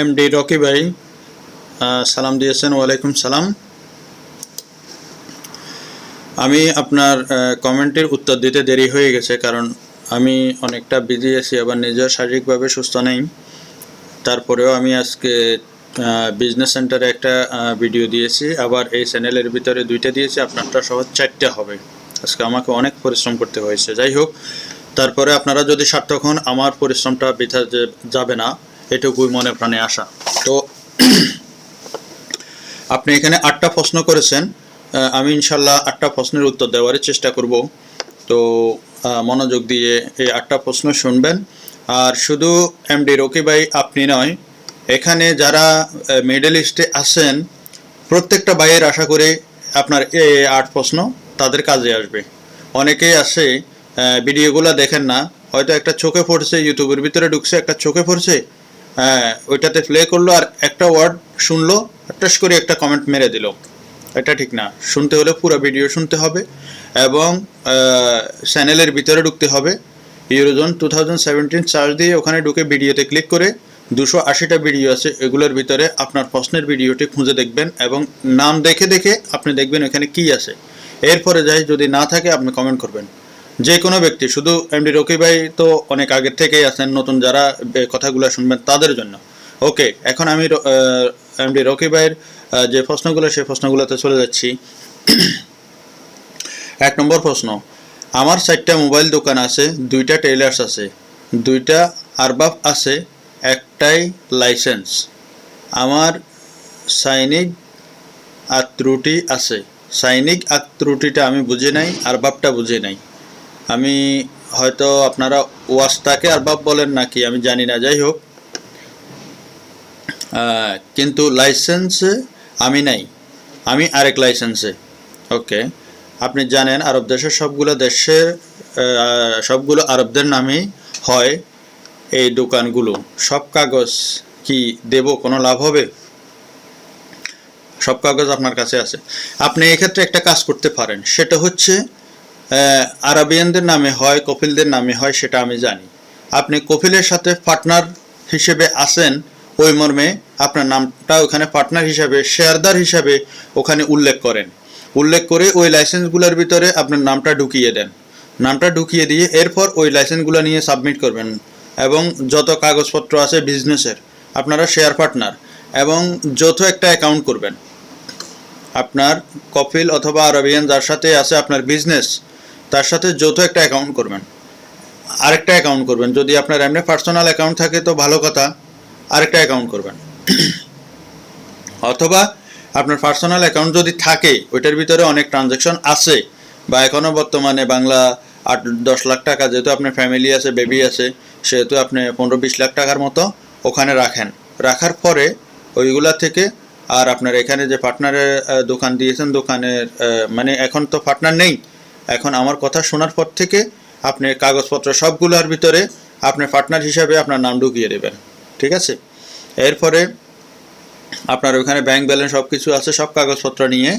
MD Rocky ভাই সালাম দিয়েছেন, ওয়ালাইকুম সালাম। আমি আপনার কমেন্টের উত্তর দিতে দেরি হয়ে গেছে, কারণ আমি অনেকটা বিজি আছি, আবার নিজের শারীরিকভাবে সুস্থ নেই। তারপরেও আমি আজকে বিজনেস সেন্টারে একটা ভিডিও দিয়েছি, আবার এই চ্যানেলের ভিতরে দুইটা দিয়েছি, আপনারটা সহ চারটে হবে। আজকে আমাকে অনেক পরিশ্রম করতে হয়েছে। যাই হোক, তারপরে আপনারা যদি সার্থক হন, আমার পরিশ্রমটা বৃথা যাবে না। এটুকুই মনে প্রাণে আসা তো আপনি এখানে আটটা প্রশ্ন করেছেন। আমি ইনশাল্লাহ আটটা প্রশ্নের উত্তর দেওয়ার চেষ্টা করব। তো মনোযোগ দিয়ে এই আটটা প্রশ্ন শুনবেন। আর শুধু এমডি রকি ভাই, আপনি নয়, এখানে যারা মিডল ইস্টে আছেন, প্রত্যেকটা ভাইয়ের আশা করে আপনার এই আট প্রশ্ন তাদের কাজে আসবে। অনেকেই আসে ভিডিওগুলো দেখেন না, হয়তো একটা চোখে পড়ছে ইউটিউবের ভিতরে ঢুকছে, একটা চোখে পড়ছে ওইটাতে প্লে করল আর একটা ওয়ার্ড শুনলো টাস করে একটা কমেন্ট মেরে দিল। এটা ঠিক না। শুনতে হলে পুরো ভিডিও শুনতে হবে এবং চ্যানেলের ভিতরে ঢুকতে হবে। Eurozone two thousand seventeen charge দিয়ে ওখানে ঢুকে ভিডিওতে ক্লিক করে দুশো আশিটা ভিডিও আছে, এগুলোর ভিতরে আপনার প্রশ্নের ভিডিওটি খুঁজে দেখবেন এবং নাম দেখে দেখে আপনি দেখবেন এখানে কি আছে। এরপরে যাই, যদি না থাকে আপনি কমেন্ট করবেন। যে কোনো ব্যক্তি, শুধু এমডি রকি ভাই তো অনেক আগের থেকেই আছেন, নতুন যারা কথাগুলো শুনবেন তাদের জন্য। ওকে, এখন আমি এমডি রকি ভাইয়ের যে প্রশ্নগুলো, সেই প্রশ্নগুলোতে চলে যাচ্ছি। এক নম্বর প্রশ্ন, আমার চারটা মোবাইল দোকান আছে, দুইটা টেইলার্স আছে, দুইটা আরবাব আছে, একটাই লাইসেন্স। আমার সাইনিক আর ত্রুটি আছে। সাইনিক আর ত্রুটিটা আমি বুঝে নাই, আরবাবটা বুঝে নাই। আমি হয়তো আপনারা ওয়াস্তাকে আরবাব বলেন নাকি আমি জানি না, যাই হোক। কিন্তু লাইসেন্সে আমি নাই। আমি আরেক লাইসেন্সে। ওকে। আপনি জানেন আরব দেশের সবগুলো দেশের সবগুলো আরবদের নামে হয় এই দোকানগুলো। সব কাগজ কি দেব, কোনো লাভ হবে? সব কাগজ আপনার কাছে আছে। আপনি এক্ষেত্রে একটা কাজ করতে পারেন। সেটা হচ্ছে আরবিয়ানদের নামে হয় কপিলদের নামে হয়, সেটা আমি জানি। আপনি কপিলের সাথে পার্টনার হিসেবে আসেন ওই মর্মে আপনার নামটা ওখানে পার্টনার হিসাবে শেয়ারদার হিসাবে ওখানে উল্লেখ করেন। উল্লেখ করে ওই লাইসেন্সগুলোর ভিতরে আপনার নামটা ঢুকিয়ে দেন। নামটা ঢুকিয়ে দিয়ে এরপর ওই লাইসেন্সগুলো নিয়ে সাবমিট করবেন। এবং যত কাগজপত্র আছে বিজনেসের আপনারা শেয়ার পার্টনার এবং যৌথ একটা অ্যাকাউন্ট করবেন। আপনার কপিল অথবা আরবিয়ান যার সাথে আছে আপনার বিজনেস তার সাথে যৌথ একটা অ্যাকাউন্ট করবেন। আরেকটা অ্যাকাউন্ট করবেন। যদি আপনার এমনি পার্সোনাল অ্যাকাউন্ট থাকে তো ভালো কথা, আরেকটা অ্যাকাউন্ট করবেন। অথবা আপনার পার্সোনাল অ্যাকাউন্ট যদি থাকে, ওইটার ভিতরে অনেক ট্রানজ্যাকশন আছে। বা এখনও বর্তমানে বাংলা আট, দশ লাখ টাকা যেহেতু আপনার ফ্যামিলি আছে বেবি আছে, সেহেতু আপনি পনেরো, বিশ লাখ টাকার মতো ওখানে রাখেন। রাখার পরে ওইগুলা থেকে আর আপনার এখানে যে পার্টনারের দোকান দিয়েছেন, দোকানের মানে এখন তো পার্টনার নেই এখন আমার কথা শোনার পর থেকে আপনি কাগজপত্র সবগুলোর ভিতরে আপনি পার্টনার হিসাবে আপনার নাম ঢুকিয়ে দেবেন। ঠিক আছে? এরপরে আপনার ওখানে ব্যাংক ব্যালেন্স সব কিছু আছে, সব কাগজপত্র নিয়ে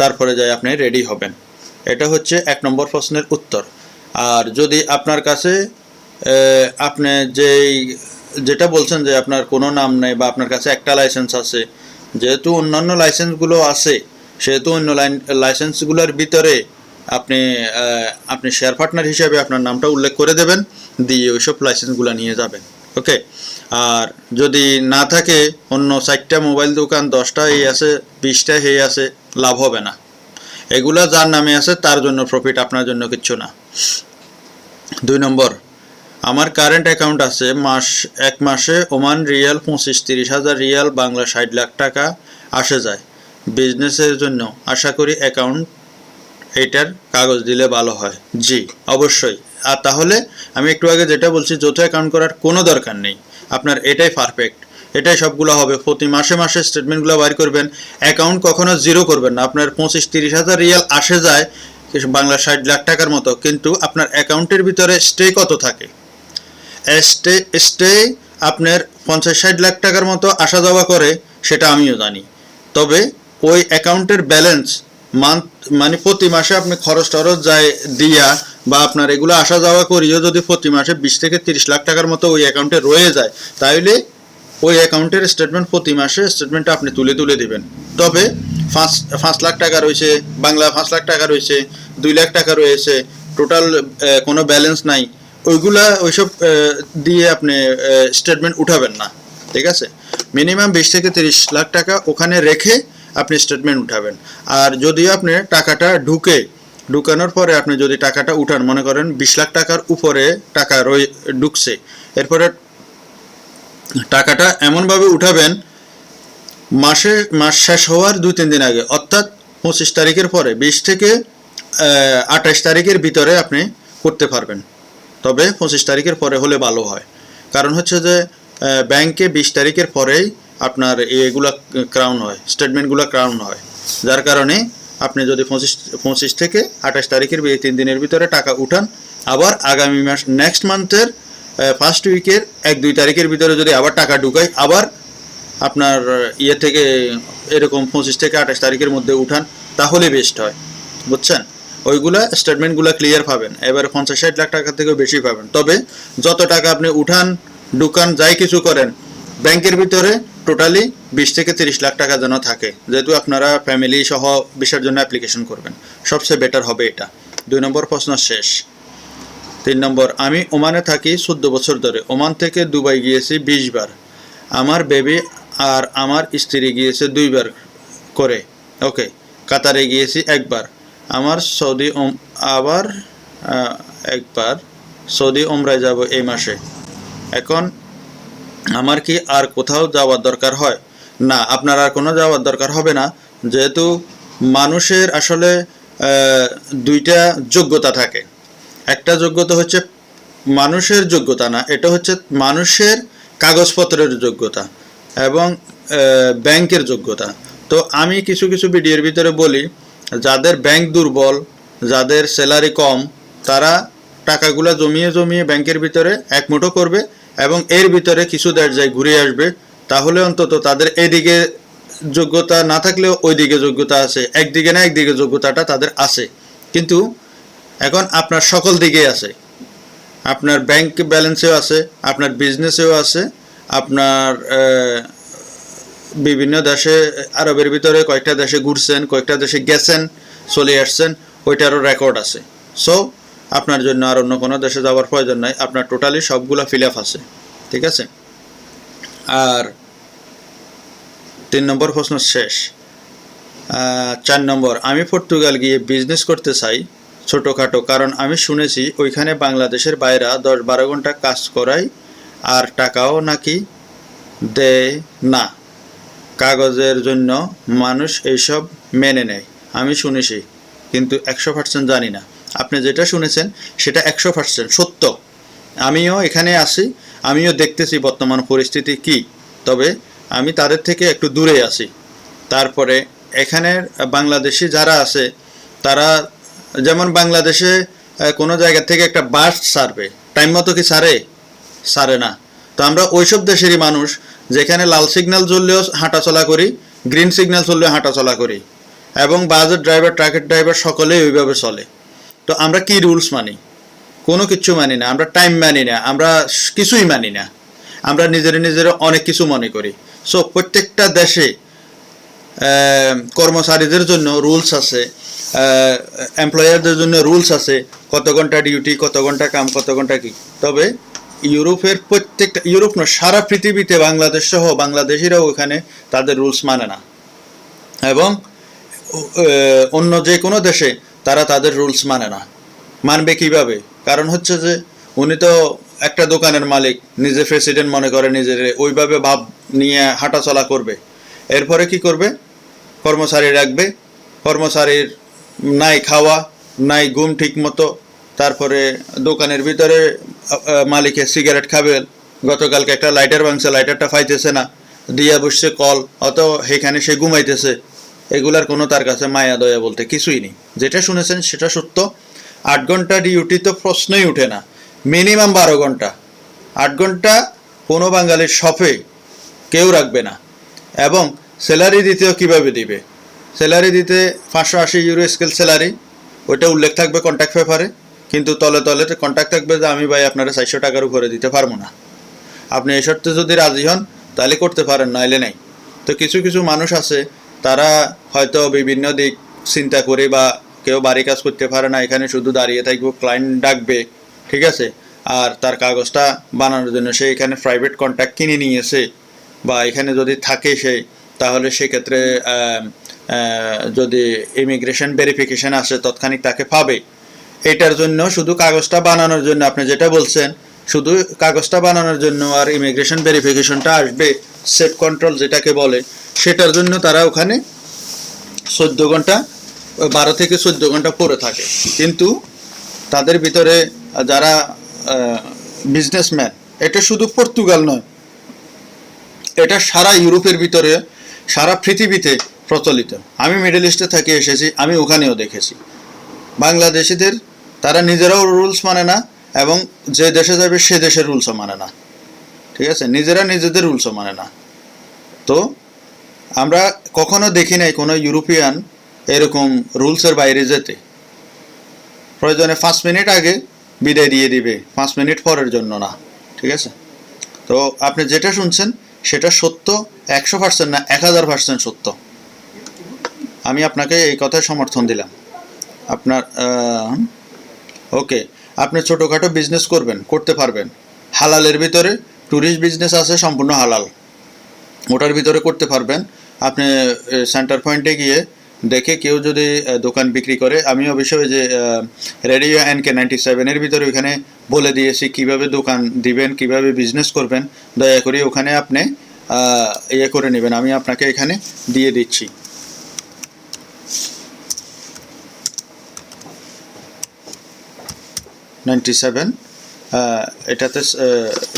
তারপরে যাই আপনি রেডি হবেন। এটা হচ্ছে এক নম্বর প্রশ্নের উত্তর। আর যদি আপনার কাছে আপনি যেই, যেটা বলছেন যে আপনার কোনো নাম নেই বা আপনার কাছে একটা লাইসেন্স আছে, যেহেতু অন্যান্য লাইসেন্সগুলো আছে, সেহেতু অন্য লাইসেন্সগুলোর ভিতরে আপনি আপনি শেয়ার পার্টনার হিসাবে আপনার নামটা উল্লেখ করে দেবেন, দিয়ে ওইসব লাইসেন্সগুলো নিয়ে যাবেন ওকে আর যদি না থাকে, অন্য চারটা মোবাইল দোকান, দশটা এই আছে, বিশটা এই আছে, লাভ হবে না। এগুলা যার নামে আছে, তার জন্য প্রফিট আপনার জন্য কিচ্ছু না। দুই নম্বর, আমার কারেন্ট অ্যাকাউন্ট আছে, মাস, এক মাসে ওমান রিয়াল পঁচিশ তিরিশ হাজার রিয়াল, বাংলা ষাট লাখ টাকা আসে যায়। বিজনেসের জন্য আশা করি অ্যাকাউন্ট এইটার কাগজ দিলে ভালো হয়। জি, অবশ্যই। আর তাহলে আমি একটু আগে যেটা বলছি, যৌথ অ্যাকাউন্ট করার কোনো দরকার নেই। আপনার এটাই পারফেক্ট এটাই সবগুলো হবে। প্রতি মাসে মাসে স্টেটমেন্টগুলো বাইর করবেন। অ্যাকাউন্ট কখনো জিরো করবেন না। আপনার পঁচিশ, তিরিশ হাজার রিয়াল আসে যায়, বাংলা ষাট লাখ টাকার মতো। কিন্তু আপনার অ্যাকাউন্টের ভিতরে স্টে কত থাকে? স্টে স্টে আপনার পঞ্চাশ, ষাট লাখ টাকার মতো আসা যাওয়া করে, সেটা আমিও জানি। তবে ওই অ্যাকাউন্টের ব্যালেন্স মান্থ মানে প্রতি মাসে আপনি খরচ টরচ যায় দিয়া বা আপনার এগুলো আসা যাওয়া করিও যদি প্রতি মাসে বিশ থেকে তিরিশ লাখ টাকার মতো ওই অ্যাকাউন্টে রয়ে যায় তাহলে ওই অ্যাকাউন্টের স্টেটমেন্ট প্রতি মাসে স্টেটমেন্টটা আপনি তুলে তুলে দিবেন। তবে পাঁচ পাঁচ লাখ টাকা রয়েছে, বাংলা পাঁচ লাখ টাকা রয়েছে, দুই লাখ টাকা রয়েছে টোটাল কোনো ব্যালেন্স নাই, ওইগুলা ওইসব দিয়ে আপনি স্টেটমেন্ট উঠাবেন না, ঠিক আছে? মিনিমাম বিশ থেকে তিরিশ লাখ টাকা ওখানে রেখে আপনি স্টেটমেন্ট উঠাবেন। আর যদি আপনি টাকাটা ঢুকে, ঢুকানোর পরে আপনি যদি টাকাটা উঠান, মনে করেন বিশ লাখ টাকার উপরে টাকা রয়ে, ঢুকছে, এরপরে টাকাটা এমনভাবে উঠাবেন, মাসে, মাস শেষ হওয়ার দুই, তিন দিন আগে, অর্থাৎ পঁচিশ তারিখের পরে, বিশ থেকে আঠাশ তারিখের ভিতরে আপনি করতে পারবেন। তবে পঁচিশ তারিখের পরে হলে ভালো হয়। কারণ হচ্ছে যে ব্যাংকে বিশ তারিখের পরেই আপনার এগুলা ক্রাউন হয় স্টেটমেন্টগুলো ক্রাউন হয়। যার কারণে আপনি যদি পঁচিশ পঁচিশ থেকে আঠাশ তারিখের এই তিন দিনের ভিতরে টাকা উঠান, আবার আগামী মাস নেক্সট মান্থের ফার্স্ট উইকের এক, দুই তারিখের ভিতরে যদি আবার টাকা ঢুকাই, আবার আপনার ইয়ে থেকে এরকম পঁচিশ থেকে আঠাশ তারিখের মধ্যে উঠান, তাহলে বেস্ট হয়। বুঝছেন? ওইগুলা স্টেটমেন্টগুলো ক্লিয়ার পাবেন। এবারে পঞ্চাশ, ষাট লাখ টাকা থেকেও বেশি পাবেন। তবে যত টাকা আপনি উঠান, ঢুকান, যাই কিছু করেন ব্যাংকের ভিতরে টোটালি বিশ থেকে তিরিশ লাখ টাকা যেন থাকে, যেহেতু আপনারা ফ্যামিলি সহ বিষয়ের জন্য অ্যাপ্লিকেশন করবেন। সবচেয়ে বেটার হবে এটা। দুই নম্বর প্রশ্ন শেষ। তিন নম্বর, আমি ওমানে থাকি চোদ্দ বছর ধরে। ওমান থেকে দুবাই গিয়েছি বিশ বার। আমার বেবি আর আমার স্ত্রী গিয়েছে দুইবার করে। ওকে কাতারে গিয়েছি একবার। আমার সৌদি আবার একবার সৌদি ওমরায় যাব এই মাসে। এখন আমার কি আর কোথাও যাওয়ার দরকার হয়? না, আপনার আর কোনো যাওয়ার দরকার হবে না। যেহেতু মানুষের আসলে দুইটা যোগ্যতা থাকে। একটা যোগ্যতা হচ্ছে মানুষের যোগ্যতা না, এটা হচ্ছে মানুষের কাগজপত্রের যোগ্যতা এবং ব্যাংকের যোগ্যতা। তো আমি কিছু কিছু ভিডিওর ভিতরে বলি, যাদের ব্যাংক দুর্বল, যাদের স্যালারি কম, তারা টাকাগুলো জমিয়ে জমিয়ে ব্যাংকের ভিতরে এক মুঠো করবে। এবং এর ভিতরে কিছু দেশ যায় ঘুরে আসবে, তাহলে অন্তত তাদের এদিকে যোগ্যতা না থাকলেও ওইদিকে যোগ্যতা আছে। একদিকে না, একদিকে যোগ্যতাটা তাদের আছে। কিন্তু এখন আপনার সকল দিকেই আছে। আপনার ব্যাংক ব্যালেন্সেও আছে, আপনার বিজনেসেও আছে, আপনার বিভিন্ন দেশে, আরবের ভিতরে কয়েকটা দেশে ঘুরছেন, কয়েকটা দেশে গেছেন, চলে আসছেন, ওইটারও রেকর্ড আছে। সো আপনার জন্য আর অন্য কোনো দেশে যাওয়ার প্রয়োজন নাই। আপনার টোটালি সবগুলো ফিল আপ আছে। ঠিক আছে? আর তিন নম্বর প্রশ্ন শেষ। চার নম্বর, আমি পর্তুগাল গিয়ে বিজনেস করতে চাই ছোটোখাটো, কারণ আমি শুনেছি ওইখানে বাংলাদেশের বাইরা দশ বারো ঘণ্টা কাজ করায় আর টাকাও নাকি দেয় না। কাগজের জন্য মানুষ এইসব মেনে নেয়। আমি শুনেছি, কিন্তু একশো পার্সেন্ট জানি না। আপনি যেটা শুনেছেন, সেটা একশো পার্সেন্ট সত্য। আমিও এখানে আছি আমিও দেখতেছি বর্তমান পরিস্থিতি কি। তবে আমি তাদের থেকে একটু দূরে আছি। তারপরে এখানের বাংলাদেশি যারা আছে, তারা যেমন বাংলাদেশে কোনো জায়গা থেকে একটা বাস সারবে। টাইম মতো কি সারে? সারে না। তো আমরা ওইসব দেশেরই মানুষ, যেখানে লাল সিগন্যাল জ্বললেও হাঁটাচলা করি, গ্রিন সিগন্যাল চললেও হাঁটাচলা করি। এবং বাসের ড্রাইভার, ট্রাকের ড্রাইভার সকলেই ওইভাবে চলে। তো আমরা কি রুলস মানি? কোনো কিছু মানি না, আমরা টাইম মানি না, আমরা কিছুই মানি না। আমরা নিজের নিজের অনেক কিছু মনে করি। সো প্রত্যেকটা দেশে কর্মচারীদের জন্য রুলস আছে এমপ্লয়ারদের জন্য রুলস আছে, কত ঘণ্টা ডিউটি কত ঘণ্টা কাম, কত ঘণ্টা কি। তবে ইউরোপের প্রত্যেকটা, ইউরোপ না সারা পৃথিবীতে বাংলাদেশ সহ বাংলাদেশিরাও ওখানে তাদের রুলস মানে না। এবং অন্য যে কোনো দেশে তারা তাদের রুলস মানে না। মানবে কীভাবে? কারণ হচ্ছে যে, উনি তো একটা দোকানের মালিক, নিজে প্রেসিডেন্ট মনে করে নিজের, ওইভাবে ভাব নিয়ে হাঁটাচলা করবে। এরপরে কি করবে? কর্মচারী রাখবে, কর্মচারীর নাই খাওয়া, নাই ঘুম ঠিক মতো তারপরে দোকানের ভিতরে মালিকে সিগারেট খাবে, গতকালকে একটা লাইটার ভাঙছে লাইটারটা পাইতেছে না, দিয়া বসছে কল অত সেখানে সে ঘুমাইতেছে। এগুলার কোনো তার কাছে মায়া, দয়া বলতে কিছুই নেই। যেটা শুনেছেন সেটা সত্য। আট ঘণ্টা ডিউটি তো প্রশ্নই উঠে না। মিনিমাম বারো ঘণ্টা। আট ঘণ্টা কোনো বাঙালির শপে কেউ রাখবে না। এবং স্যালারি দিতেও কীভাবে দিবে? স্যালারি দিতে পাঁচশো আশি ইউরো স্কেল স্যালারি, ওইটা উল্লেখ থাকবে কন্ট্যাক্ট পেপারে। কিন্তু তলে তলে কন্ট্যাক্ট থাকবে যে, আমি ভাই আপনারা চারশো টাকার উপরে দিতে পারব না। আপনি এই শর্তে যদি রাজি হন, তাহলে করতে পারেন, নাইলে নাই। তো কিছু কিছু মানুষ আছে তারা হয়তো বিভিন্ন দিক চিন্তা করে বা কেউ বাড়ি কাজ করতে পারে না, এখানে শুধু দাঁড়িয়ে থাকব ক্লায়েন্ট ডাকবে, ঠিক আছে? আর তার কাগজটা বানানোর জন্য সে এখানে প্রাইভেট কন্ট্যাক্ট কিনে নিয়েছে বা এখানে যদি থাকে সে, তাহলে সেক্ষেত্রে যদি ইমিগ্রেশন ভেরিফিকেশন আসে, তৎক্ষণিক তাকে পাবে। এটার জন্য শুধু কাগজটা বানানোর জন্য আপনি যেটা বলছেন শুধু কাগজটা বানানোর জন্য আর ইমিগ্রেশন ভেরিফিকেশনটা আসবে সেট কন্ট্রোল যেটাকে বলে, সেটার জন্য তারা ওখানে চোদ্দ ঘণ্টা, বারো থেকে চোদ্দ ঘণ্টা পড়ে থাকে। কিন্তু তাদের ভিতরে যারা বিজনেসম্যান এটা শুধু পর্তুগাল নয়, এটা সারা ইউরোপের ভিতরে, সারা পৃথিবীতে প্রচলিত। আমি মিডল ইস্টে থেকে, এসেছি, আমি ওখানেও দেখেছি। বাংলাদেশিদের, তারা নিজেরাও রুলস মানে না এবং যে দেশে যাবে, সে দেশের রুলসও মানে না। ঠিক আছে? নিজেরা নিজেদের রুলসও মানে না। তো আমরা কখনো দেখি নাই কোনো ইউরোপিয়ান এরকম রুলসের বাইরে যেতে। প্রয়োজনে পাঁচ মিনিট আগে বিদায় দিয়ে দিবে, পাঁচ মিনিট পরের জন্য না। ঠিক আছে? তো আপনি যেটা শুনছেন, সেটা সত্য, একশো পার্সেন্ট না, এক হাজার পার্সেন্ট সত্য। আমি আপনাকে এই কথায় সমর্থন দিলাম। আপনার ওকে। আপনি ছোটোখাটো বিজনেস করবেন, করতে পারবেন। হালালের ভিতরে ট্যুরিস্ট বিজনেস আছে, সম্পূর্ণ হালাল। ওটার ভিতরে করতে পারবেন। আপনি সেন্টার পয়েন্টে গিয়ে দেখে কেউ যদি দোকান বিক্রি করে, আমি অবশ্যই যে রেডিও এন কে নাইনটি সেভেনের ভিতরে ওখানে বলে দিয়েছি, কীভাবে দোকান দিবেন, কীভাবে বিজনেস করবেন, দয়া করে ওখানে আপনি ইয়ে করে নেবেন। আমি আপনাকে এখানে দিয়ে দিচ্ছি। নাইনটি সেভেন এটাতে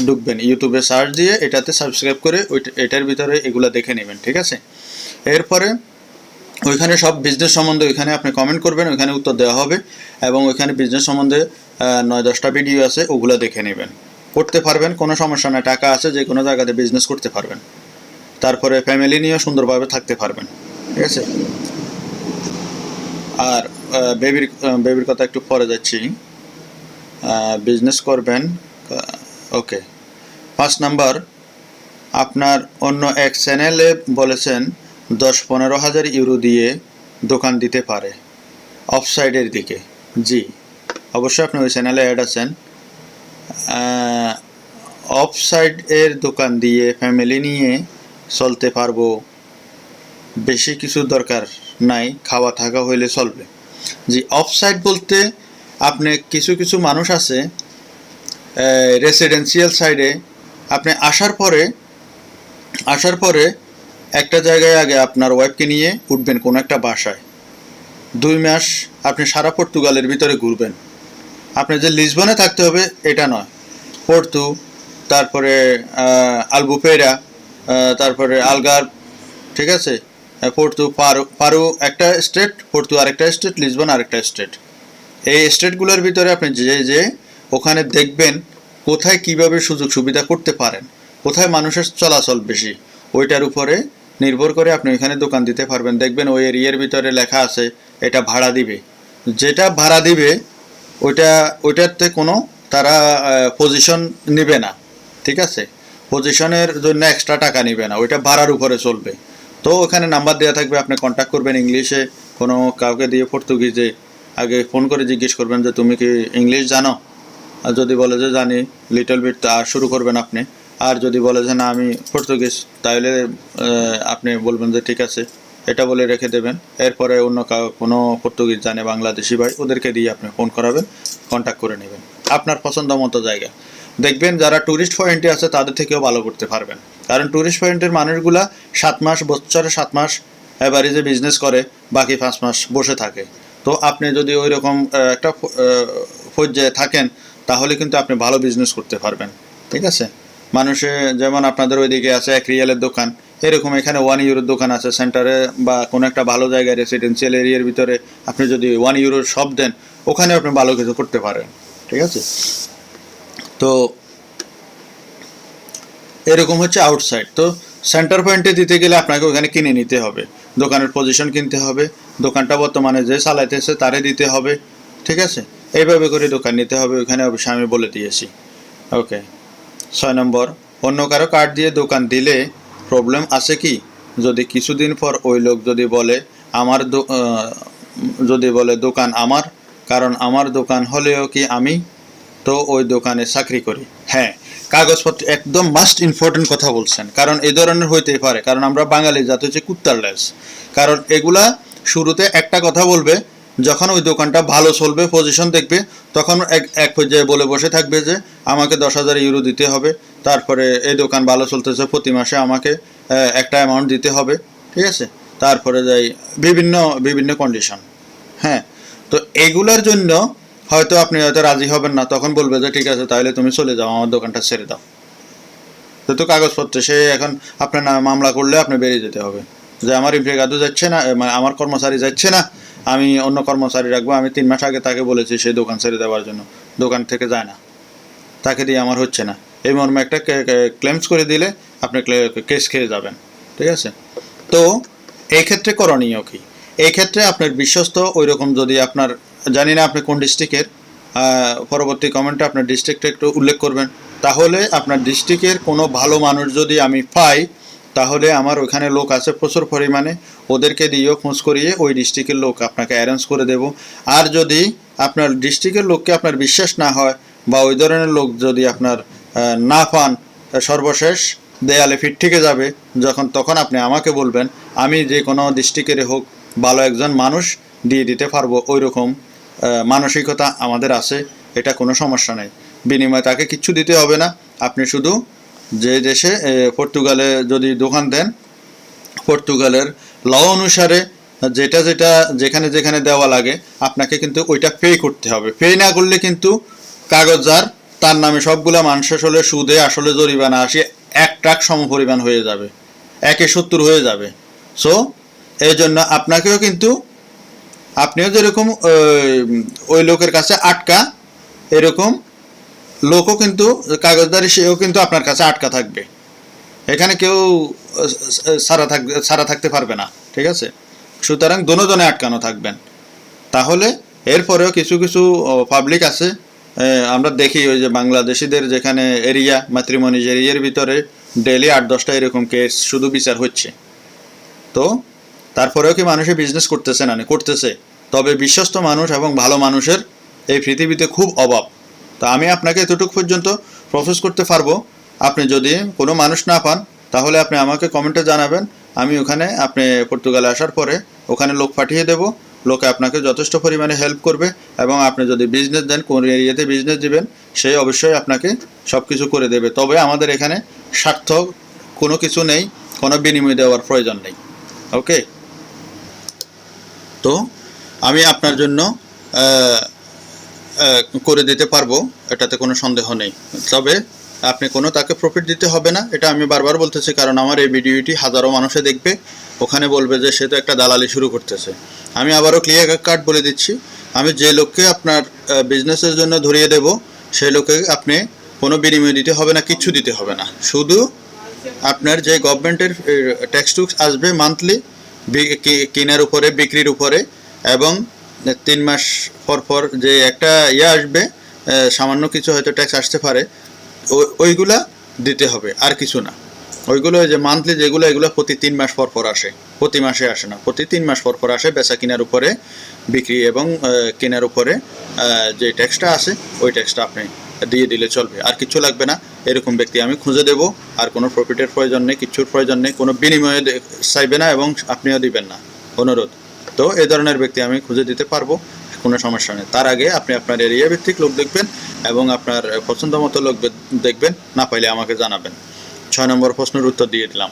ঢুকবেন। ইউটিউবে সার্চ দিয়ে এটাতে সাবস্ক্রাইব করে ওইটা এটার ভিতরে এগুলো দেখে নেবেন, ঠিক আছে? এরপরে ওইখানে সব বিজনেস সম্বন্ধে ওইখানে আপনি কমেন্ট করবেন, ওইখানে উত্তর দেওয়া হবে এবং ওইখানে বিজনেস সম্বন্ধে নয় দশটা ভিডিও আছে, ওগুলো দেখে নেবেন। করতে পারবেন, কোনো সমস্যা নাই, টাকা আছে, যে কোনো জায়গাতে বিজনেস করতে পারবেন। তারপরে ফ্যামিলি নিয়েও সুন্দরভাবে থাকতে পারবেন, ঠিক আছে? আর বেবির বেবির কথা একটু পরে যাচ্ছি। বিজনেস করবেন। ওকে পাঁচ নাম্বার আপনার অন্য এক চ্যানেলে বলেছেন দশ পনেরো হাজার ইউরো দিয়ে দোকান দিতে পারে। অফসাইডের দিকে। জি, অবশ্যই আপনি ওই চ্যানেলে অ্যাড আছেন। অফসাইড এর দোকান দিয়ে ফ্যামিলি নিয়ে চলতে পারব। বেশি কিছু দরকার নাই খাওয়া থাকা হইলে চলবে। জি অফসাইড বলতে আপনি কিছু কিছু মানুষ আছে রেসিডেন্সিয়াল সাইডে আপনি আসার পরে আসার পরে একটা জায়গায় আগে আপনার ওয়াইফকে নিয়ে উঠবেন কোনো একটা বাসায়। দুই মাস আপনি সারা পর্তুগালের ভিতরে ঘুরবেন। আপনি যে লিসবনে থাকতে হবে, এটা নয়। পর্তু, তারপরে আলবুপেরা তারপরে আলগার, ঠিক আছে? পর্তু পারু পারু একটা স্টেট পর্তু আরেকটা স্টেট লিসবন আরেকটা স্টেট এই স্টেটগুলোর ভিতরে আপনি যে যে ওখানে দেখবেন কোথায় কীভাবে সুযোগ সুবিধা করতে পারেন, কোথায় মানুষের চলাচল বেশি, ওইটার উপরে নির্ভর করে আপনি ওইখানে দোকান দিতে পারবেন। দেখবেন ওই এরিয়ার ভিতরে লেখা আছে, এটা ভাড়া দিবে। যেটা ভাড়া দিবে, ওইটা, ওইটাতে কোনো তারা পজিশন নেবে না, ঠিক আছে? পজিশনের জন্য এক্সট্রা টাকা নেবে না, ওইটা ভাড়ার উপরে চলবে। তো ওখানে নাম্বার দেওয়া থাকবে, আপনি কন্ট্যাক্ট করবেন ইংলিশে কোনো কাউকে দিয়ে পর্তুগিজে আগে ফোন করে জিজ্ঞেস করবেন যে তুমি কি ইংলিশ জানো? আর যদি বলে যে জানি লিটল বিট তা শুরু করবেন আপনি। আর যদি বলে যে না, আমি পর্তুগিজ তাহলে আপনি বলবেন যে ঠিক আছে। এটা বলে রেখে দেবেন। এরপরে অন্য কোনো পর্তুগিজ জানে বাংলাদেশি ভাই, ওদেরকে দিয়ে আপনি ফোন করাবেন কন্ট্যাক্ট করে নেবেন। আপনার পছন্দ মতো জায়গা। দেখবেন যারা ট্যুরিস্ট পয়েন্টে আছে, তাদের থেকেও ভালো করতে পারবেন। কারণ ট্যুরিস্ট পয়েন্টের মানুষগুলা সাত মাস, বছরে সাত মাস যে বিজনেস করে, বাকি পাঁচ মাস বসে থাকে। তো আপনি যদি ওই রকম একটা পর্যায়ে থাকেন, তাহলে কিন্তু আপনি ভালো বিজনেস করতে পারবেন। ঠিক আছে? মানুষে যেমন আপনাদের ওইদিকে আছে এক রিয়ালের দোকান, এরকম এখানে ওয়ান ইউরোর দোকান আছে সেন্টারে বা কোনো একটা ভালো জায়গায় রেসিডেন্সিয়াল এরিয়ার ভিতরে আপনি যদি ওয়ান ইউরোর শপ দেন ওখানে আপনি ভালো কিছু করতে পারেন ঠিক আছে? তো এরকম হচ্ছে আউটসাইড তো সেন্টার পয়েন্টে দিতে গেলে আপনাকে ওখানে কিনে নিতে হবে। দোকানের পজিশন কিনতে হবে। দোকানটা বর্তমানে যে চালাইতেছে তারে দিতে হবে, ঠিক আছে? এইভাবে করে দোকান নিতে হবে ওখানে অবশ্যই আমি বলে দিয়েছি। ওকে, ছয় নম্বর, অন্য কারও কার্ড দিয়ে দোকান দিলে প্রবলেম আছে কি? যদি কিছুদিন পর ওই লোক যদি বলে, আমার যদি বলে দোকান আমার, কারণ আমার দোকান হলেও কি আমি? তো ওই দোকানে চাকরি করি। হ্যাঁ কাগজপত্র একদম মাস্ট ইম্পর্টেন্ট কথা বলছেন। কারণ এই ধরনের হইতেই পারে। কারণ আমরা বাঙালি জাত হচ্ছে কুত্তার লেস কারণ এগুলা শুরুতে একটা কথা বলবে, যখন ওই দোকানটা ভালো চলবে পজিশন দেখবে, তখন এক এক পর্যায়ে বলে বসে থাকবে যে, আমাকে দশ হাজার ইউরো দিতে হবে। তারপরে এই দোকান ভালো চলতেছে, প্রতি মাসে আমাকে একটা অ্যামাউন্ট দিতে হবে। ঠিক আছে? তারপরে যাই, বিভিন্ন বিভিন্ন কন্ডিশন হ্যাঁ? তো এগুলার জন্য হয়তো আপনি হয়তো রাজি হবেন না, তখন বলবে যে, ঠিক আছে, তাহলে তুমি চলে যাও, আমার দোকানটা ছেড়ে দাও। তো কাগজপত্র সে এখন আপনার নামে মামলা করলে আপনি বেরিয়ে যেতে হবে। যে, আমার ইমপ্লিগাদু যাচ্ছে না মানে আমার কর্মচারী যাচ্ছে না, আমি অন্য কর্মচারী রাখব। আমি তিন মাস আগে তাকে বলেছি সেই দোকান ছেড়ে দেওয়ার জন্য, দোকান থেকে যায় না। তাকে দিয়ে আমার হচ্ছে না। এই মর্মে একটা ক্লেমস করে দিলে আপনি কেস খেয়ে যাবেন, ঠিক আছে? তো, এই ক্ষেত্রে করণীয় কি? এই ক্ষেত্রে আপনার বিশ্বস্ত ওই রকম যদি আপনার জানি না আপনি কোন ডিস্ট্রিক্টের পরবর্তী কমেন্টে আপনার ডিস্ট্রিক্টটা একটু উল্লেখ করবেন। তাহলে আপনার ডিস্ট্রিক্টের কোনো ভালো মানুষ যদি আমি পাই, তাহলে আমার ওইখানে লোক আছে প্রচুর পরিমাণে। ওদেরকে দিয়েও খোঁজ করিয়ে ওই ডিস্ট্রিক্টের লোক আপনাকে অ্যারেঞ্জ করে দেব। আর যদি আপনার ডিস্ট্রিক্টের লোককে আপনার বিশ্বাস না হয় বা ওই ধরনের লোক যদি আপনার না পান, সর্বশেষ দেয়ালে ফিট থেকে যাবে, যখন তখন আপনি আমাকে বলবেন, আমি যে কোনো ডিস্ট্রিক্টের হোক, ভালো একজন মানুষ দিয়ে দিতে পারব ওই রকম মানসিকতা আমাদের আছে, এটা কোনো সমস্যা নেই। বিনিময়ে তাকে কিচ্ছু দিতে হবে না। আপনি শুধু যে দেশে পর্তুগালে যদি দোকান দেন, পর্তুগালের ল অনুসারে যেটা যেটা যেখানে যেখানে দেওয়া লাগে, আপনাকে কিন্তু ওইটা পে করতে হবে। পে না করলে কিন্তু কাগজদার তার নামে সবগুলা মানুষ আসলে সুদে আসলে জরিমানা আসে, এক ট্রাক সম পরিমাণ হয়ে যাবে, একে সত্তর হয়ে যাবে। সো এই জন্য আপনাকেও কিন্তু আপনিও যেরকম, ওই- লোকের কাছে আটকা, এরকম লোকও কিন্তু, কাগজদারি সেও কিন্তু আপনার কাছে আটকা থাকবে। এখানে কেউ, সারা থাকবে সারা থাকতে পারবে না, ঠিক আছে? সুতরাং দনে আটকানো থাকবেন। তাহলে এরপরেও কিছু কিছু পাবলিক আছে আমরা দেখি ওই যে বাংলাদেশিদের যেখানে এরিয়া ম্যাট্রিমনিজ এরিয়ার ভিতরে ডেলি আট, দশটা এরকম কেস শুধু বিচার হচ্ছে। তো, তারপরেও কি মানুষে বিজনেস করতেছে না, করতেছে? তবে বিশ্বস্ত মানুষ এবং ভালো মানুষের এই পৃথিবীতে খুব অভাব। তা আমি আপনাকে এতটুকু পর্যন্ত প্রফেস করতে পারব। আপনি যদি কোনো মানুষ না পান, তাহলে আপনি আমাকে কমেন্টে জানাবেন। আমি ওখানে আপনি পর্তুগালে আসার পরে ওখানে লোক পাঠিয়ে দেব। লোকে আপনাকে যথেষ্ট পরিমাণে হেল্প করবে এবং আপনি যদি বিজনেস দেন, কোন এরিয়াতে বিজনেস দিবেন, সে অবশ্যই আপনাকে সব কিছু করে দেবে। তবে আমাদের এখানে স্বার্থ কোনো কিছু নেই, কোনো বিনিময় দেওয়ার প্রয়োজন নেই। ওকে তো আমি আপনার জন্য করে দিতে পারব, এটাতে কোনো সন্দেহ নেই। তবে আপনি কোনো তাকে প্রফিট দিতে হবে না, এটা আমি বারবার বলতেছি, কারণ আমার এই ভিডিওটি হাজারো মানুষে দেখবে, ওখানে বলবে যে সে তো একটা দালালি শুরু করতেছে। আমি আবারও ক্লিয়ার কার্ড বলে দিচ্ছি, আমি যে লোককে আপনার বিজনেসের জন্য ধরিয়ে দেব সেই লোকে আপনি কোনো বিনিময় দিতে হবে না কিচ্ছু দিতে হবে না। শুধু আপনার যে গভর্নমেন্টের ট্যাক্স টুক্স আসবে মান্থলি কেনার উপরে, বিক্রির উপরে এবং তিন মাস পর পর যে একটা ইয়ে আসবে সামান্য কিছু হয়তো ট্যাক্স আসতে পারে, ওই- ওইগুলা দিতে হবে, আর কিছু না। ওইগুলো যে মান্থলি যেগুলো, এগুলো প্রতি তিন মাস পর পর আসে, প্রতি মাসে আসে না। প্রতি তিন মাস পর পর আসে বেচা কেনার উপরে বিক্রি এবং কেনার উপরে যে ট্যাক্সটা আছে, ওই ট্যাক্সটা আপনি দিয়ে দিলে চলবে। আর কিছু লাগবে না, এরকম ব্যক্তি আমি খুঁজে দেব, আর কোনো প্রফিটের প্রয়োজন নেই, কিচ্ছুর প্রয়োজন নেই, কোনো বিনিময়ে চাইবে না এবং আপনিও দিবেন না। অনুরোধ। তো এই ধরনের ব্যক্তি আমি খুঁজে দিতে পারব, কোনো সমস্যা নেই। তার আগে আপনি আপনার এরিয়া ভিত্তিক লোক দেখবেন এবং আপনার পছন্দ মতো লোক দেখবেন, না পাইলে আমাকে জানাবেন। ছয় নম্বর প্রশ্নের উত্তর দিয়ে দিলাম।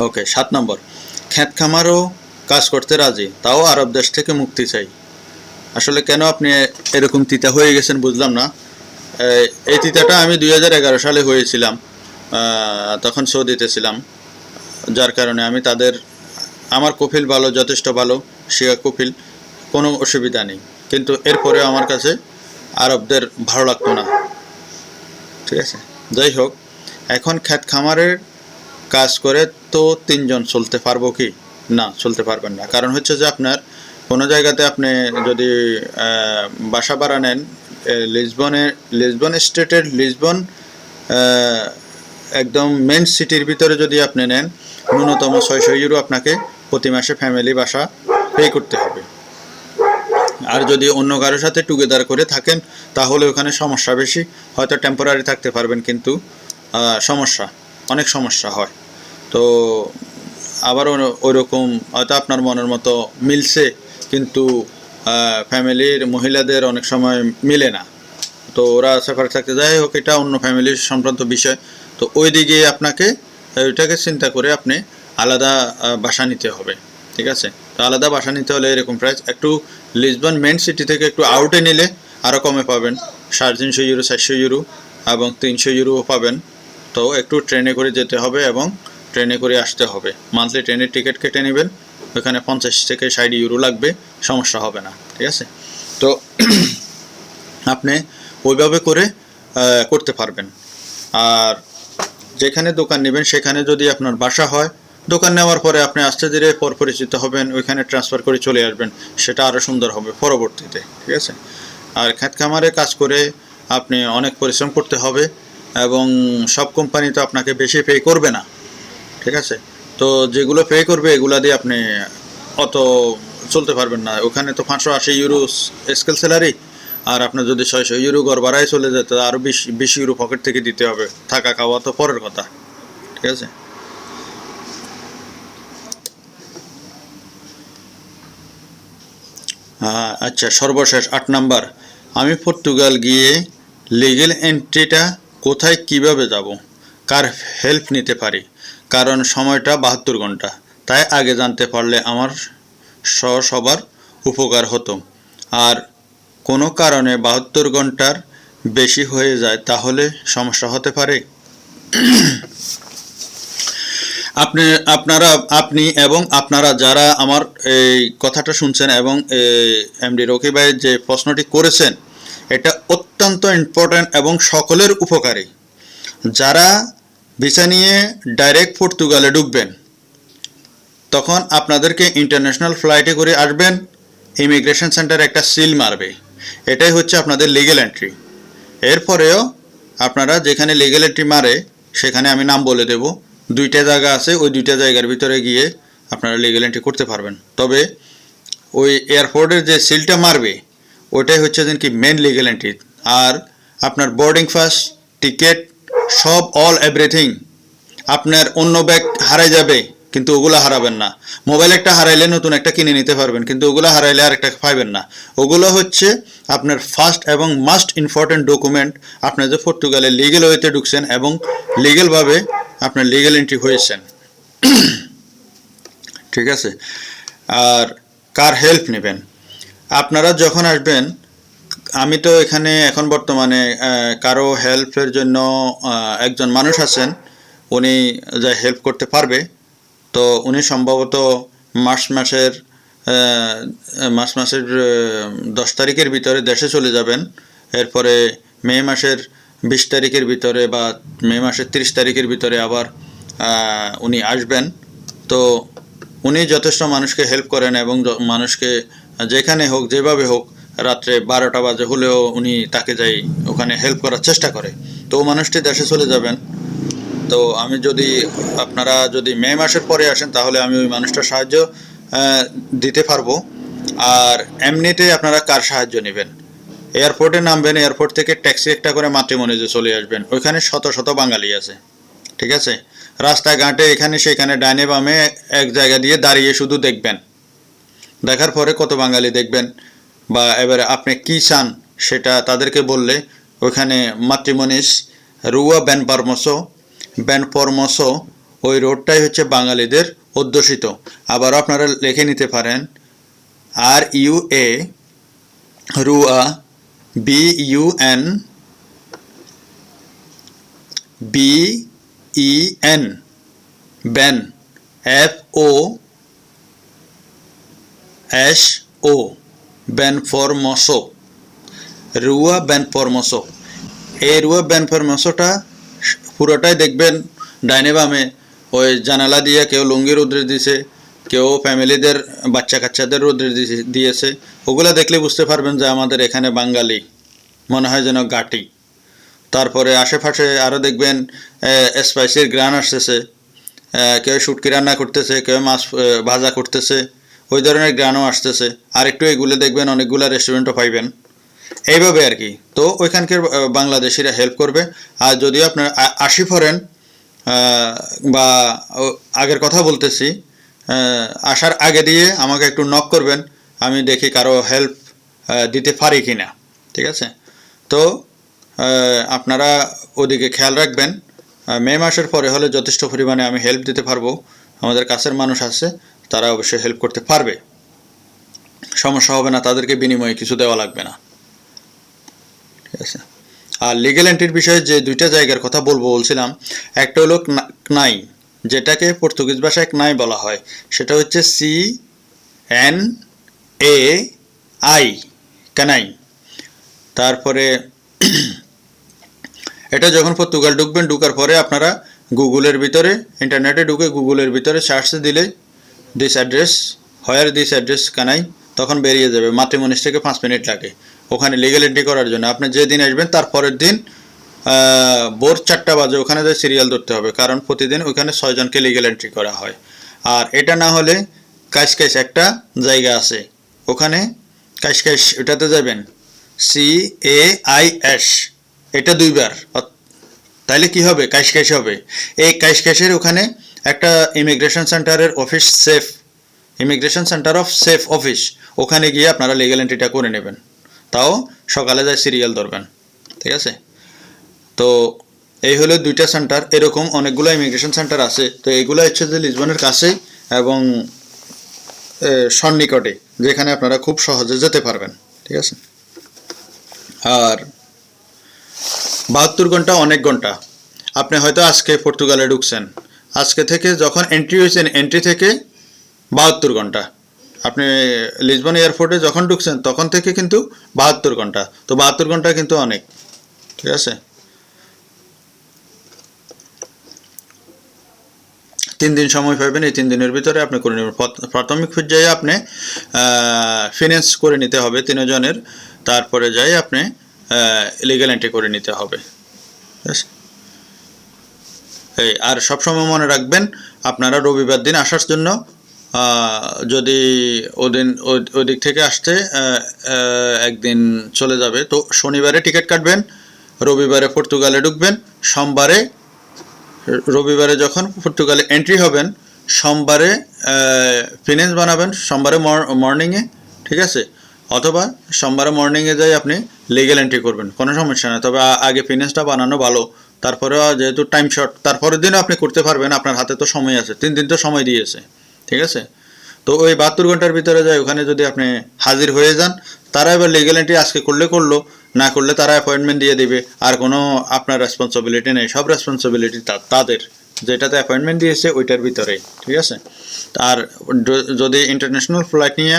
ওকে, সাত নম্বর। খ্যাত খামারও কাজ করতে রাজি, তাও আরব দেশ থেকে মুক্তি চাই। আসলে কেন আপনি এরকম তিতা হয়ে গেছেন বুঝলাম না। এই- এই তিতাটা আমি দু হাজার এগারো সালে হয়েছিলাম তখন সৌদিতে ছিলাম, যার কারণে আমি তাদের আমার কপিল ভালো, যথেষ্ট ভালো শিয়া কপিল কোনো অসুবিধা নেই। কিন্তু এরপরে আমার কাছে আরবদের ভালো লাগতো না। ঠিক আছে? যাই হোক, এখন খ্যাত খামারের কাজ করে তো তিনজন চলতে পারব কি? না, চলতে পারবেন না। কারণ হচ্ছে যে আপনার কোনো জায়গাতে আপনি যদি বাসা ভাড়া নেন লিসবনের লিসবন স্টেটের লিসবন একদম মেন সিটির ভিতরে যদি আপনি নেন, ন্যূনতম ছয়শো ইউরো আপনাকে প্রতি মাসে ফ্যামিলি বাসা পে করতে হবে। আর যদি অন্য কারোর সাথে টুগেদার করে থাকেন, তাহলে ওখানে সমস্যা বেশি। হয়তো টেম্পোরারি থাকতে পারবেন কিন্তু সমস্যা, অনেক সমস্যা হয়। তো আবার ওই রকম হয়তো আপনার মনের মতো মিলছে, কিন্তু ফ্যামিলির মহিলাদের অনেক সময় মিলে না। তো ওরা সেপারেট থাকতে যাই হোক, এটা অন্য ফ্যামিলির সংক্রান্ত বিষয়। তো ওই দিকে আপনাকে, ওইটাকে চিন্তা করে আপনি আলাদা বাসা নিতে হবে, ঠিক আছে? তো আলাদা বাসা নিতে হলে এরকম প্রাইস একটু লিসবন মেন সিটি থেকে একটু আউটে নিলে আরও কমে পাবেন। সাড়ে তিনশো ইউরো চারশো ইউরো এবং তিনশো ইউরো পাবেন। তো একটু ট্রেনে করে যেতে হবে এবং ট্রেনে করে আসতে হবে। মান্থলি ট্রেনের টিকিট কেটে নেবেন, ওখানে পঞ্চাশ থেকে ষাট ইউরো লাগবে, সমস্যা হবে না, ঠিক আছে? তো আপনি ওইভাবে করে করতে পারবেন। আর যেখানে দোকান নেবেন, সেখানে যদি আপনার বাসা হয় দোকান নেওয়ার পরে আপনি আস্তে ধীরে পর পরিচিত হবেন, ওইখানে ট্রান্সফার করে চলে আসবেন, সেটা আরও সুন্দর হবে পরবর্তীতে, ঠিক আছে? আর খ্যাত খামারে কাজ করে আপনি অনেক পরিশ্রম করতে হবে এবং সব কোম্পানি তো আপনাকে বেশি পে করবে না, ঠিক আছে? তো যেগুলো পে করবে, এগুলা দিয়ে আপনি অত চলতে পারবেন না। ওখানে তো পাঁচশো আশি ইউরো স্কেল স্যালারি আর আপনার যদি ছয়শো ইউরো ঘর ভাড়ায় চলে যেত আরও বিশ বিশ ইউরো পকেট থেকে দিতে হবে। থাকা খাওয়া তো পরের কথা, ঠিক আছে? আচ্ছা সর্বশেষ আট নাম্বার। আমি পর্তুগাল গিয়ে লিগেল এন্ট্রিটা কোথায়, কীভাবে যাব? কার হেল্প নিতে পারি? কারণ সময়টা বাহাত্তর ঘণ্টা। তাই আগে জানতে পারলে আমার স সবার উপকার হতো। আর কোনো কারণে বাহাত্তর ঘণ্টার বেশি হয়ে যায়, তাহলে সমস্যা হতে পারে। আপনি, আপনারা, আপনি এবং আপনারা যারা আমার এই কথাটা শুনছেন এবং এমডি রকি ভাই যে প্রশ্নটি করেছেন, এটা অত্যন্ত ইম্পর্ট্যান্ট এবং সকলের উপকারী। যারা ভিসা নিয়ে ডাইরেক্ট পর্তুগালে ঢুকবেন তখন আপনাদেরকে ইন্টারন্যাশনাল ফ্লাইটে করে আসবেন ইমিগ্রেশন সেন্টার একটা সিল মারবে। এটাই হচ্ছে আপনাদের লিগেল এন্ট্রি এরপরেও আপনারা যেখানে লিগেল এন্ট্রি মারে, সেখানে আমি নাম বলে দেব। দুইটা জায়গা আছে, ওই দুইটা জায়গার ভিতরে গিয়ে আপনারা লিগেল এন্ট্রি করতে পারবেন। তবে ওই এয়ারপোর্টের যে সিলটা মারবে ওটাই হচ্ছে যেন কি মেন লিগেল এন্ট্রি আর আপনার বোর্ডিং পাস টিকিট সব অল এভরিথিং আপনার অন্য ব্যাগ হারাই যাবে। কিন্তু ওগুলো হারাবেন না। মোবাইল একটা হারাইলে নতুন একটা কিনে নিতে পারবেন, কিন্তু ওগুলো হারাইলে আর একটা পাইবেন না। ওগুলো হচ্ছে আপনার ফার্স্ট এবং মাস্ট ইম্পর্টেন্ট ডকুমেন্ট আপনি যে পর্তুগালে লিগেল ওয়েতে ঢুকছেন এবং লিগেলভাবে আপনার লিগেল এন্ট্রি হয়েছেন। ঠিক আছে? আর কার হেল্প নেবেন? আপনারা যখন আসবেন, আমি তো এখানে এখন বর্তমানে কারও হেল্পের জন্য একজন মানুষ আছেন, উনি যা হেল্প করতে পারবে তো উনি সম্ভবত মার্চ মাসের মার্চ মাসের দশ তারিখের ভিতরে দেশে চলে যাবেন। এরপরে মে মাসের বিশ তারিখের ভিতরে বা মে মাসের তিরিশ তারিখের ভিতরে আবার উনি আসবেন। তো উনি যথেষ্ট মানুষকে হেল্প করেন এবং মানুষকে যেখানে হোক, যেভাবে হোক, রাত্রে বারোটা বাজে হলেও উনি তাকে যাই ওখানে হেল্প করার চেষ্টা করে। তো মানুষটি দেশে চলে যাবেন। তো আমি যদি আপনারা যদি মে মাসের পরে আসেন, তাহলে আমি ওই মানুষটার সাহায্য দিতে পারব। আর এমনিতে আপনারা কার সাহায্য নেবেন? এয়ারপোর্টে নামবেন, এয়ারপোর্ট থেকে ট্যাক্সি একটা করে মাতৃমনিজে চলে আসবেন। ওইখানে শত শত বাঙালি আছে, ঠিক আছে? রাস্তাঘাটে এখানে সেখানে ডাইনে বামে এক জায়গা দিয়ে দাঁড়িয়ে শুধু দেখবেন। দেখার পরে কত বাঙালি দেখবেন। বা এবারে আপনি কি চান সেটা তাদেরকে বললে ওখানে মাতৃমনিস রুয়া ব্যান পারমসো ব্যান পরমসো ওই রোডটাই হচ্ছে বাঙালিদের অধ্যুষিত। আবার আপনারা লিখে নিতে পারেন। R U A, Rua, B U N, B E N Ben F O, S O Ben Formoso. Rua Ben Formoso. এই রুয়া ব্যান ফরমসোটা পুরোটাই দেখবেন ডাইনে বামে। ওই জানালা দিয়ে কেউ লুঙ্গি রোদ্রে দিছে, কেউ ফ্যামিলিদের বাচ্চা কাচ্চাদের রোদ্রে দিয়েছে। ওগুলো দেখলে বুঝতে পারবেন যে আমাদের এখানে বাঙালি, মনে হয় যেন গাটি। তারপরে আশেপাশে আরও দেখবেন স্পাইসির গ্রান আসতেছে। কেউ শুটকি রান্না করতেছে, কেউ মাছ ভাজা করতেছে। ওই ধরনের গ্রানও আসতেছে। আর একটু এগুলো দেখবেন, অনেকগুলো রেস্টুরেন্টও পাইবেন। এইভাবে আর কি। তো ওইখানকার বাংলাদেশিরা হেল্প করবে। আর যদিও আপনার আশি ফরেন বা আগের কথা বলতেছি আসার আগে দিয়ে আমাকে একটু নক করবেন, আমি দেখি কারও হেল্প দিতে পারি কি না ঠিক আছে? তো আপনারা ওদিকে খেয়াল রাখবেন মে মাসের পরে হলে যথেষ্ট পরিমাণে আমি হেল্প দিতে পারব। আমাদের কাছের মানুষ আছে, তারা অবশ্যই হেল্প করতে পারবে। সমস্যা হবে না, তাদেরকে বিনিময়ে কিছু দেওয়া লাগবে না। ঠিক আছে। আর লিগেল এন্ট্রির বিষয়ে যে দুইটা জায়গার কথা বলব বলছিলাম, একটা হলো কনা- ক্নাই যেটাকে পর্তুগিজ ভাষায় ক্নাই বলা হয়। সেটা হচ্ছে C N A I CNAI. তারপরে এটা যখন পর্তুগাল ঢুকবেন, ঢুকার পরে আপনারা গুগলের ভিতরে ইন্টারনেটে ঢুকে গুগলের ভিতরে সার্চ দিলে this address where this address CNAI তখন বেরিয়ে যাবে। মাতৃমনিষ থেকে পাঁচ মিনিট লাগে। ওখানে লিগেল এন্ট্রি করার জন্য। আপনি যেদিন আসবেন, তার পরের দিন ভোর চারটা বাজে ওখানে যে সিরিয়াল ধরতে হবে। কারণ প্রতিদিন ওখানে ছয়জনকে লিগেল এন্ট্রি করা হয়। আর এটা না হলে কাইস কাইস একটা জায়গা আছে। ওখানে কাইস কাইস ওটাতে যাবেন। সি এ আই এস এটা দুইবার। তাইলে কি হবে? কাইস কাইস হবে। এই কাইস কাইসের ওখানে একটা ইমিগ্রেশন সেন্টারের office SEF immigration centre of SEF office ওখানে গিয়ে আপনারা লিগেল এন্ট্রিটা করে নেবেন। তাও সকালে যায় সিরিয়াল ধরবেন ঠিক আছে? তো এই হলো দুইটা সেন্টার এরকম অনেকগুলো ইমিগ্রেশন সেন্টার আছে। তো এগুলো হচ্ছে যে লিসবনের কাছে এবং সন্নিকটে, যেখানে আপনারা খুব সহজে যেতে পারবেন। ঠিক আছে? আর বাহাত্তর ঘণ্টা অনেক ঘণ্টা। আপনি হয়তো আজকে পর্তুগালে ঢুকছেন। আজকে থেকে যখন এন্ট্রি হয়েছেন এন্ট্রি থেকে বাহাত্তর ঘণ্টা। আপনি লিসবন এয়ারপোর্টে যখন ঢুকছেন, তখন থেকে কিন্তু বাহাত্তর ঘণ্টা। তো বাহাত্তর ঘণ্টা কিন্তু অনেক। ঠিক আছে? তিন দিন সময় পাবেন এই তিন দিনের ভিতরে আপনি করে নেবেন। প্রাথমিক পর্যায়ে আপনি ফিনান্স করে নিতে হবে তিনজনের। তারপরে যাই আপনি লিগাল এন্ট্রি করে নিতে হবে। ঠিক আছে? এই, আর সবসময় মনে রাখবেন, আপনারা রবিবার দিন আসার জন্য যদি ওদিন ওই- দিক থেকে আসতে একদিন চলে যাবে। তো শনিবারে টিকিট কাটবেন, রবিবারে পর্তুগালে ঢুকবেন, সোমবারে, রবিবারে যখন পর্তুগালে এন্ট্রি হবেন, সোমবারে ফিনান্স বানাবেন, সোমবারে মর্নিংয়ে ঠিক আছে? অথবা সোমবারে মর্নিংয়ে যাই আপনি লিগেল এন্ট্রি করবেন, কোনো সমস্যা নেই। তবে আগে ফিনান্সটা বানানো ভালো। তারপরে যেহেতু টাইম শর্ট তারপরের দিনও আপনি করতে পারবেন, আপনার হাতে তো সময় আছে, তিন দিন তো সময় দিয়েছে। ঠিক আছে? তো ওই বাহাত্তর ঘণ্টার ভিতরে যায় ওখানে যদি আপনি হাজির হয়ে যান, তারা এবার লিগেল এন্ট্রি আজকে করলে করল, না করলে তারা অ্যাপয়েন্টমেন্ট দিয়ে দিবে। আর কোনো আপনার রেসপন্সিবিলিটি নেই, সব রেসপন্সিবিলিটি তাদের। যেটাতে অ্যাপয়েন্টমেন্ট দিয়েছে, ওইটার ভিতরে ঠিক আছে? আর যদি ইন্টারন্যাশনাল ফ্লাইট নিয়ে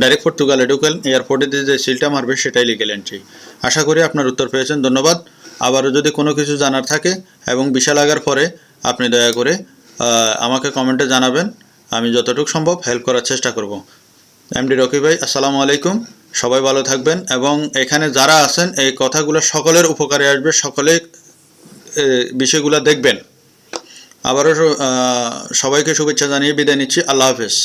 ডাইরেক্ট পর্তুগালে ঢুকেন এয়ারপোর্টে দিয়ে যে সিলটা মারবে, সেটাই লিগেল এন্ট্রি আশা করি আপনার উত্তর পেয়েছেন, ধন্যবাদ। আবারও যদি কোনো কিছু জানার থাকে এবং বিশাল আগার পরে, আপনি দয়া করে আমাকে কমেন্টে জানাবেন। আমি যতটুকু সম্ভব হেল্প করার চেষ্টা করব। এমডি রকি ভাই, আসসালামু আলাইকুম। সবাই ভালো থাকবেন এবং এখানে যারা আছেন, এই কথাগুলো সকলের উপকারে আসবে, সকলে বিষয়গুলো দেখবেন। আবারও সবাইকে শুভেচ্ছা জানিয়ে বিদায় নিচ্ছি। আল্লাহ হাফেজ।